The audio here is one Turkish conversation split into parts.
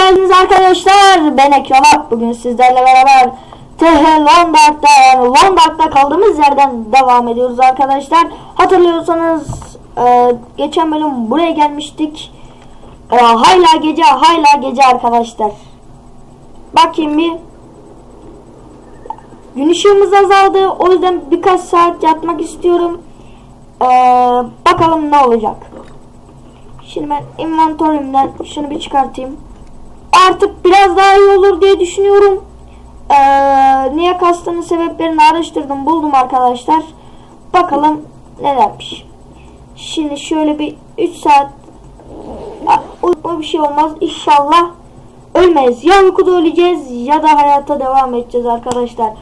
geldiniz arkadaşlar. Ben Ekrem Bugün sizlerle beraber TH Londark'ta yani Londark'ta kaldığımız yerden devam ediyoruz arkadaşlar. Hatırlıyorsanız e, geçen bölüm buraya gelmiştik. E, hala gece hala gece arkadaşlar. Bakayım bir. Gün ışığımız azaldı. O yüzden birkaç saat yatmak istiyorum. E, bakalım ne olacak. Şimdi ben inventörümden şunu bir çıkartayım. Artık biraz daha iyi olur diye düşünüyorum. Ee, niye kastığının sebeplerini araştırdım buldum arkadaşlar. Bakalım nelermiş. Şimdi şöyle bir 3 saat o bir şey olmaz inşallah ölmeyiz. Ya uykuda öleceğiz ya da hayata devam edeceğiz arkadaşlar.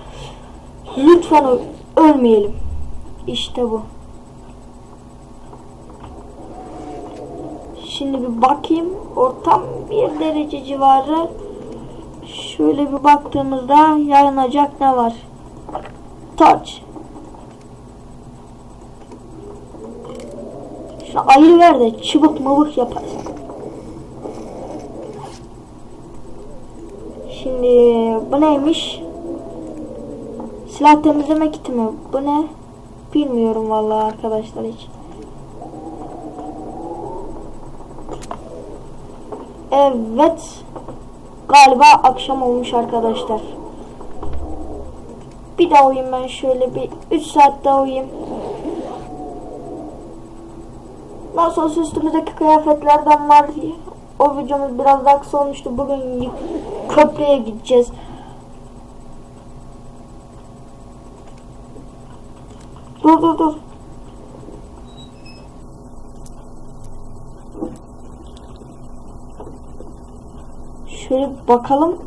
Lütfen ölmeyelim. İşte bu. Şimdi bir bakayım. Ortam bir derece civarı. Şöyle bir baktığımızda yayınacak ne var? Touch. Şu ayı ver de çıbık mıbık yaparız. Şimdi bu neymiş? Silah temizleme kiti mi? Bu ne? Bilmiyorum vallahi arkadaşlar hiç. Evet. Galiba akşam olmuş arkadaşlar. Bir daha uyuyayım ben şöyle bir 3 saat daha uyuyayım. Nasıl olsa üstümüzdeki kıyafetlerden var. O videomuz biraz daha kısa olmuştu. Bugün köprüye gideceğiz. Dur dur dur. Şöyle bakalım.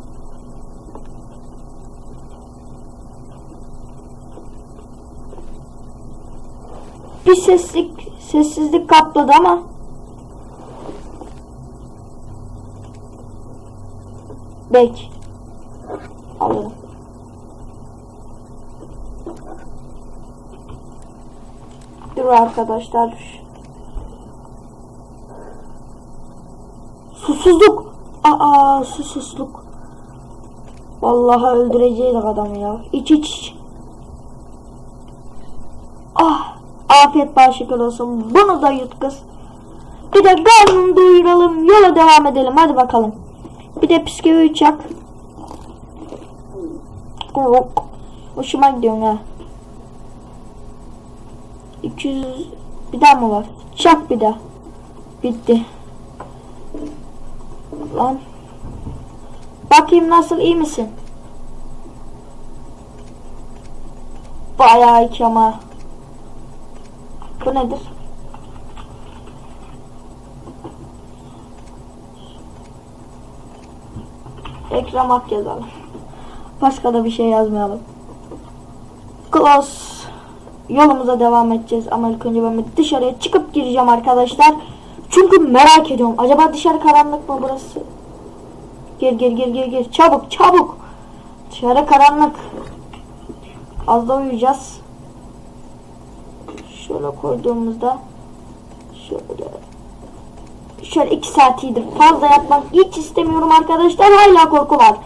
Bir seslik sessizlik kapladı ama Bek. Alırım. Dur arkadaşlar. Susuzluk. Aa susuzluk. Vallahi öldüreceğiz adamı ya. İç iç. Ah afiyet bağışıklar olsun. Bunu da yut kız. Bir de karnını doyuralım. Yola devam edelim. Hadi bakalım. Bir de bisküvi çak. Yok. Hoşuma gidiyor ha. 200 bir daha mı var? Çak bir daha. Bitti. Lan. Bakayım nasıl iyi misin? Bayağı iki ama. Bu nedir? Ekrem Ak yazalım. Başka da bir şey yazmayalım. Close. Yolumuza devam edeceğiz ama ilk önce ben dışarıya çıkıp gireceğim arkadaşlar. Çünkü merak ediyorum. Acaba dışarı karanlık mı burası? Gir gir gir gir gir. Çabuk çabuk. Dışarı karanlık. Az da uyuyacağız. Şöyle koyduğumuzda şöyle şöyle iki saat iyidir. Fazla yatmak hiç istemiyorum arkadaşlar. Hala korku var.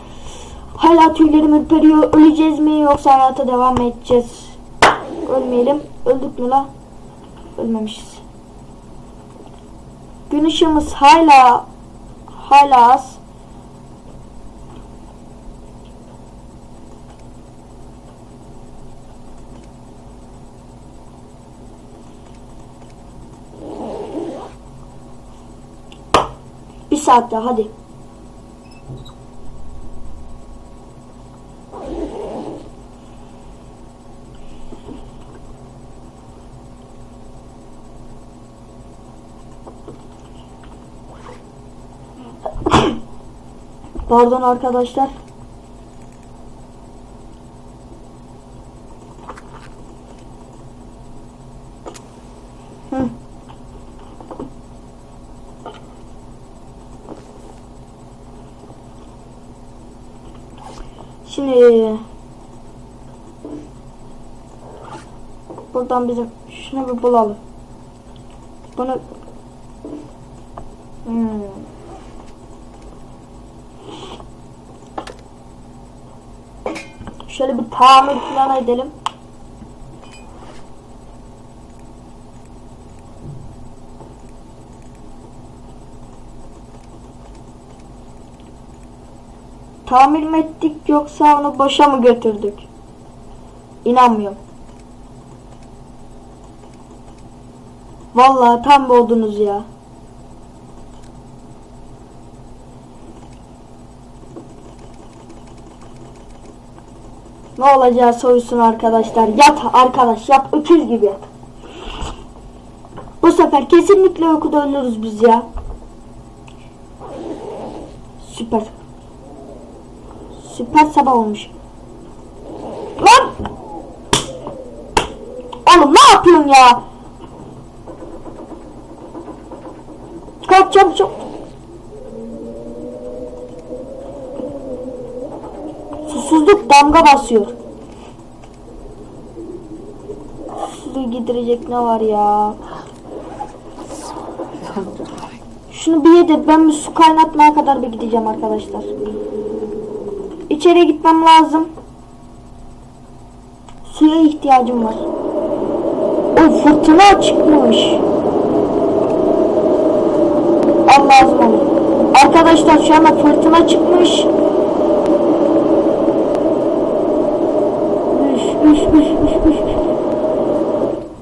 Hala tüylerim ürperiyor. Öleceğiz mi yoksa hayata devam edeceğiz? Ölmeyelim. Öldük mü la? Ölmemişiz. Gün ışığımız hala hala az. Bir saat daha hadi. Pardon arkadaşlar. Şimdi buradan bizim şunu bir bulalım. Bunu hmm. Şöyle bir tamir falan edelim. Tamir mi ettik yoksa onu boşa mı götürdük? İnanmıyorum. Vallahi tam boğdunuz ya. Ne olacağı soysun arkadaşlar. Yat arkadaş yat öküz gibi yat. Bu sefer kesinlikle uykuda ölürüz biz ya. Süper. Süper sabah olmuş. Lan! Oğlum ne yapıyorsun ya? Kalk çabuk çabuk. Damga basıyor. Susuzluğu giderecek ne var ya? Şunu bir ye de ben bir su kaynatmaya kadar bir gideceğim arkadaşlar. İçeriye gitmem lazım. Suya ihtiyacım var. O fırtına çıkmış. Al. Arkadaşlar şu anda fırtına çıkmış.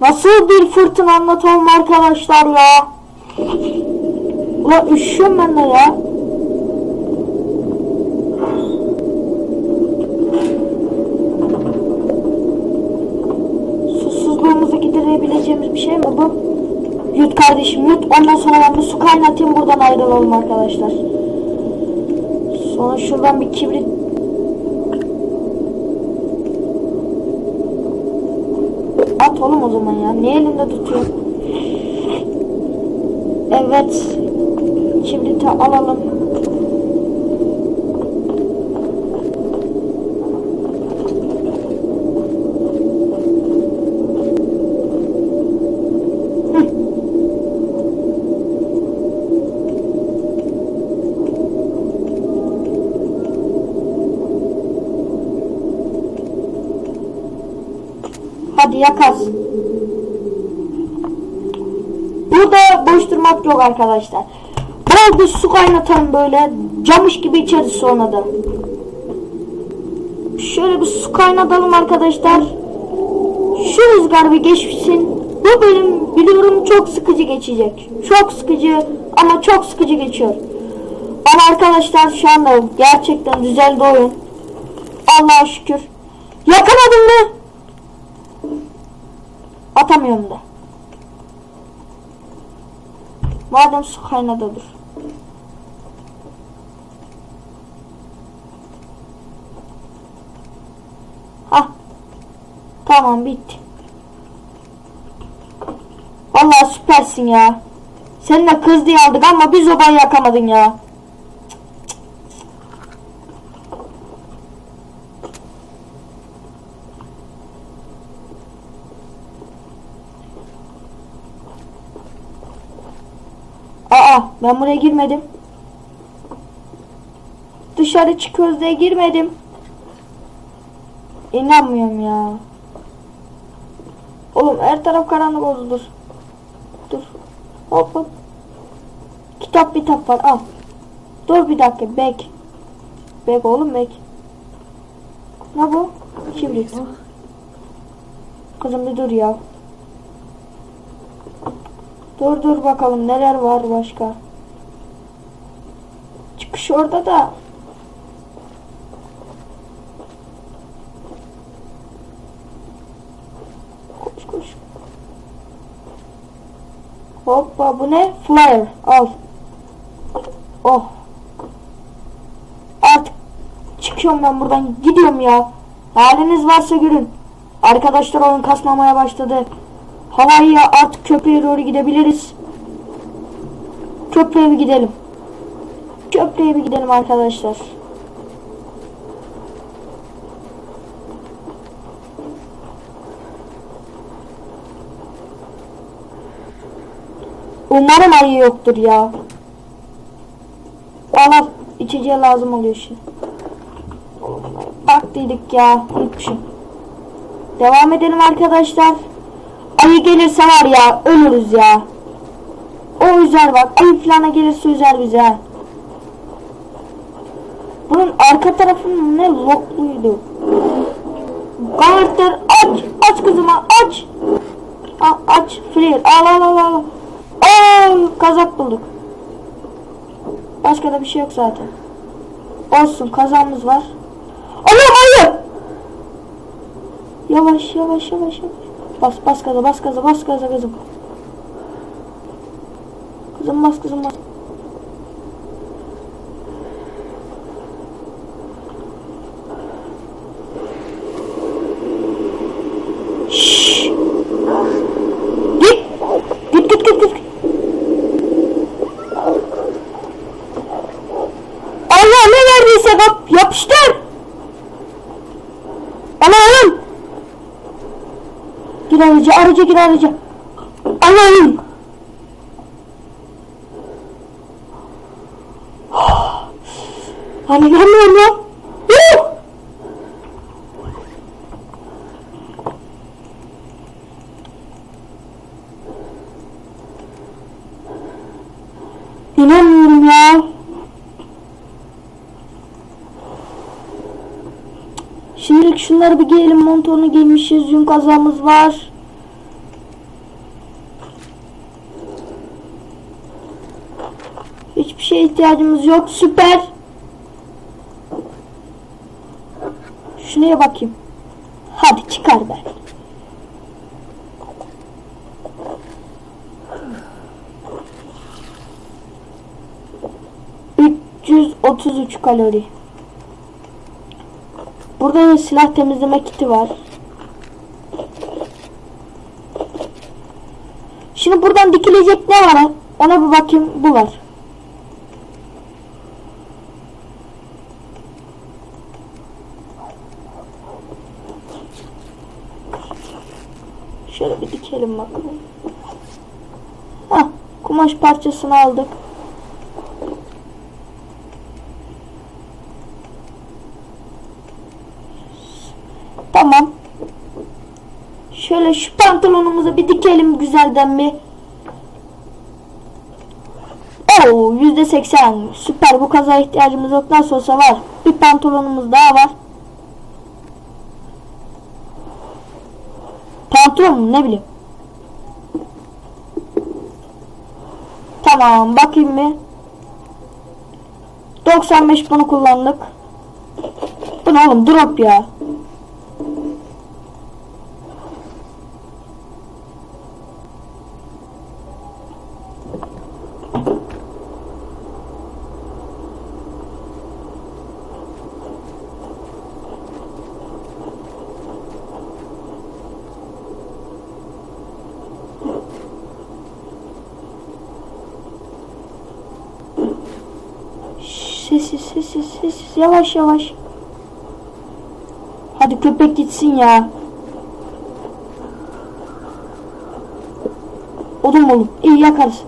Nasıl bir fırtına anlatalım arkadaşlar ya. Ulan üşüyorum ben de ya. Susuzluğumuzu giderebileceğimiz bir şey mi bu? Yut kardeşim yut. Ondan sonra ben bir su kaynatayım buradan ayrılalım arkadaşlar. Sonra şuradan bir kibrit At oğlum o zaman ya. Niye elinde tutuyor? Evet. Kibriti alalım. Yakas. Burada boş durmak yok arkadaşlar. Bol bir su kaynatalım böyle. Camış gibi içeriz sonra da. Şöyle bir su kaynatalım arkadaşlar. Şu rüzgar bir geçsin. Bu bölüm biliyorum çok sıkıcı geçecek. Çok sıkıcı ama çok sıkıcı geçiyor. Ama arkadaşlar şu anda gerçekten düzeldi oyun. Allah'a şükür. Yakaladım mı? Atamıyorum da. Madem su kaynadı dur. Hah. Tamam bitti. Vallahi süpersin ya. Seninle kız diye aldık ama bir zobayı yakamadın ya. Aa ben buraya girmedim. Dışarı çıkıyoruz diye girmedim. İnanmıyorum ya. Oğlum her taraf karanlık oldu dur. Dur. Hop hop. Kitap kitap var al. Dur bir dakika bek. Bek oğlum bek. Ne bu? Kibrit. Kızım bir dur ya. Dur dur bakalım neler var başka. Çıkış orada da. Koş koş. Hoppa bu ne? Flyer. Al. Oh. Artık çıkıyorum ben buradan. Gidiyorum ya. Haliniz varsa görün. Arkadaşlar oyun kasmamaya başladı. Havaya artık köprüye doğru gidebiliriz. Köprüye gidelim. Köprüye bir gidelim arkadaşlar. Umarım ayı yoktur ya. Al al. İçeceğe lazım oluyor şimdi. Bak çıktıydık ya. Unutmuşum. Devam edelim arkadaşlar. Ayı gelirse var ya ölürüz ya. O üzer bak. Ayı falana gelirse üzer. Bunun arka tarafı ne lokluydu. Carter aç. Aç kızıma aç. A, aç. Freer. Al al al al. Aa, kazak bulduk. Başka da bir şey yok zaten. Olsun kazamız var. Anam ayı. Yavaş yavaş yavaş yavaş. Bas bas gaza bas gaza bas gaza kızım. Kızım bas kızım bas. Aracı aracı gir aracı. Allah'ım. Hani gelmiyorum ya. Şimdilik şunları bir giyelim montonu giymişiz. Yün kazamız var. İhtiyacımız yok. Süper. Şuraya bakayım. Hadi çıkar be. ...333 kalori. Burada da silah temizleme kiti var. Şimdi buradan dikilecek ne var? Ona bir bakayım. Bu var. Şöyle bir dikelim bakalım. Hah, kumaş parçasını aldık. Tamam. Şöyle şu pantolonumuzu bir dikelim güzelden bir. Oo yüzde seksen. Süper bu kaza ihtiyacımız yok. Nasıl olsa var. Bir pantolonumuz daha var. Pantolon mu ne bileyim. Tamam bakayım bir. 95 bunu kullandık. Bu ne oğlum drop ya. Yavaş yavaş. Hadi köpek gitsin ya. Oğlum oğlum iyi yakarız.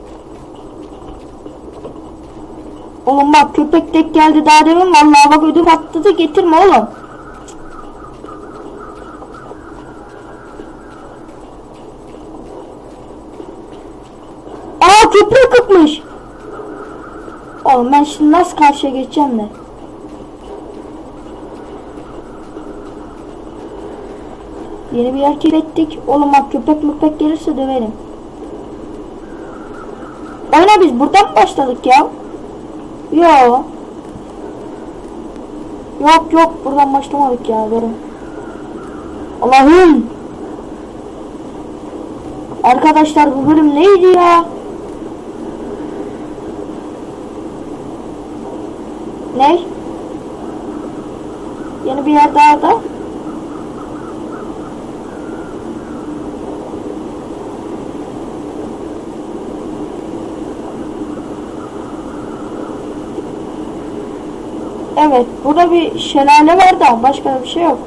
Oğlum bak köpek tek geldi daha demin vallahi bak ödüm patladı getirme oğlum. Aa köprü kıpmış. Oğlum ben şimdi nasıl karşıya geçeceğim de. Yeni bir yer keşfettik. Oğlum bak köpek müpek gelirse döverim. Oyna biz buradan mı başladık ya? Yo. Yok yok buradan başlamadık ya durun. Allah'ım. Arkadaşlar bu bölüm neydi ya? Ne? Yeni bir yer daha da. Evet, burada bir şelale var da başka bir şey yok.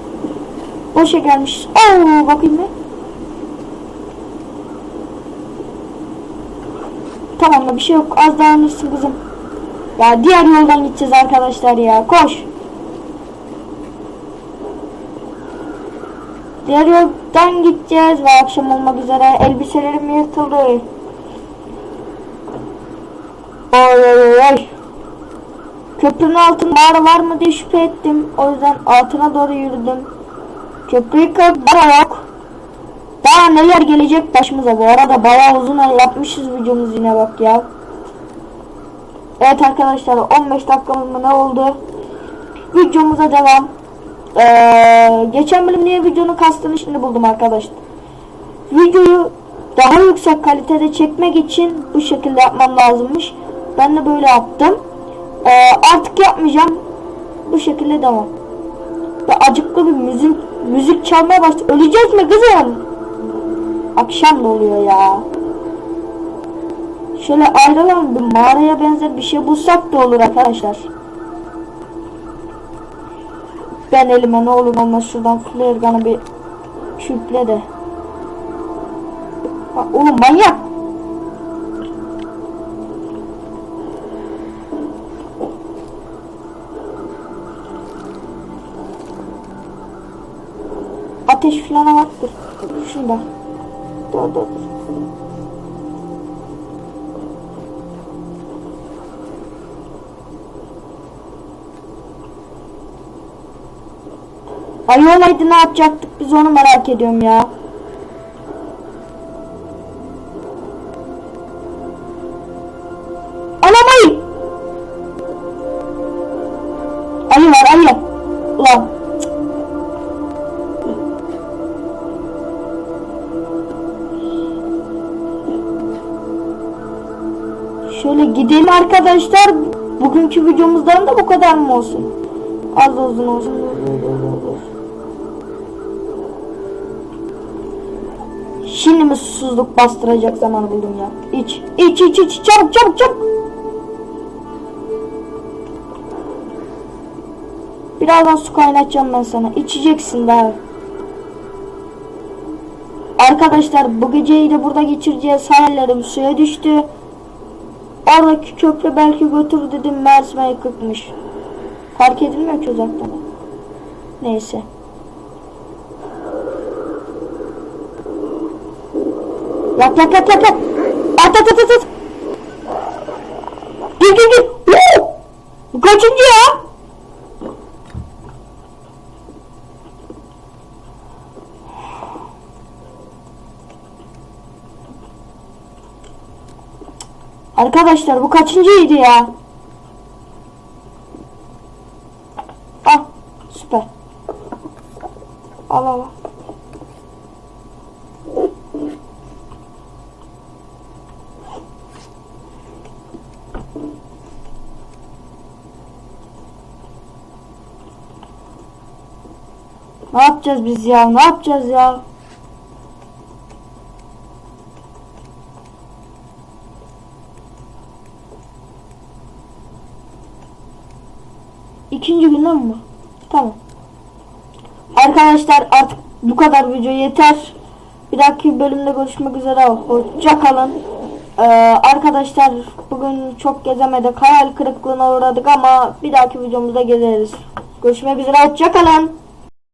Boşa gelmiş. Oo, bakayım bir. Tamam da bir şey yok. Az dayanırsın kızım. Ya diğer yoldan gideceğiz arkadaşlar ya. Koş. Diğer yoldan gideceğiz ve akşam olmak üzere elbiselerim yırtıldı. Oy oy oy. Köprünün altında mağara var mı diye şüphe ettim. O yüzden altına doğru yürüdüm. Köprüyü mağara yok. Daha neler gelecek başımıza. Bu arada bayağı uzun yapmışız videomuz yine bak ya. Evet arkadaşlar 15 dakikamız mı ne oldu? Videomuza devam. Ee, geçen bölüm niye videonun kastını şimdi buldum arkadaşlar. Videoyu daha yüksek kalitede çekmek için bu şekilde yapmam lazımmış. Ben de böyle yaptım. Ee, artık yapmayacağım. Bu şekilde devam. Ve acıklı bir müzik müzik çalmaya başladı. Öleceğiz mi kızım? Akşam da oluyor ya. Şöyle ayrılalım bir mağaraya benzer bir şey bulsak da olur arkadaşlar. Ben elime ne olur olmaz şuradan flare bir küple de. Ha, oğlum manyak. Ateş falan var. Dur. Şurada. Dur dur dur. Ay olaydı ne yapacaktık biz onu merak ediyorum ya. Arkadaşlar. Bugünkü videomuzdan da bu kadar mı olsun? Az uzun olsun. Şimdi mi susuzluk bastıracak zamanı buldum ya? İç, iç, iç, iç, çabuk, çabuk, çabuk. Birazdan su kaynatacağım ben sana. İçeceksin daha. Arkadaşlar bu geceyi de burada geçireceğiz. Hayallerim suya düştü. Oradaki köprü belki götür dedim Mersime yıkıkmış. Fark edilmiyor ki uzaktan. Neyse. Yap yap yap yap yap. At at at at at. Gir gir gir. Kaçıncı ya? Arkadaşlar bu kaçıncıydı ya? Ah süper. Al al. Ne yapacağız biz ya? Ne yapacağız ya? Günden mi? Tamam. Arkadaşlar artık bu kadar video yeter. Bir dahaki bölümde görüşmek üzere. Hoşça kalın. Ee, arkadaşlar bugün çok gezemedik. Hayal kırıklığına uğradık ama bir dahaki videomuzda gezeriz. Görüşmek üzere. Hoşça kalın.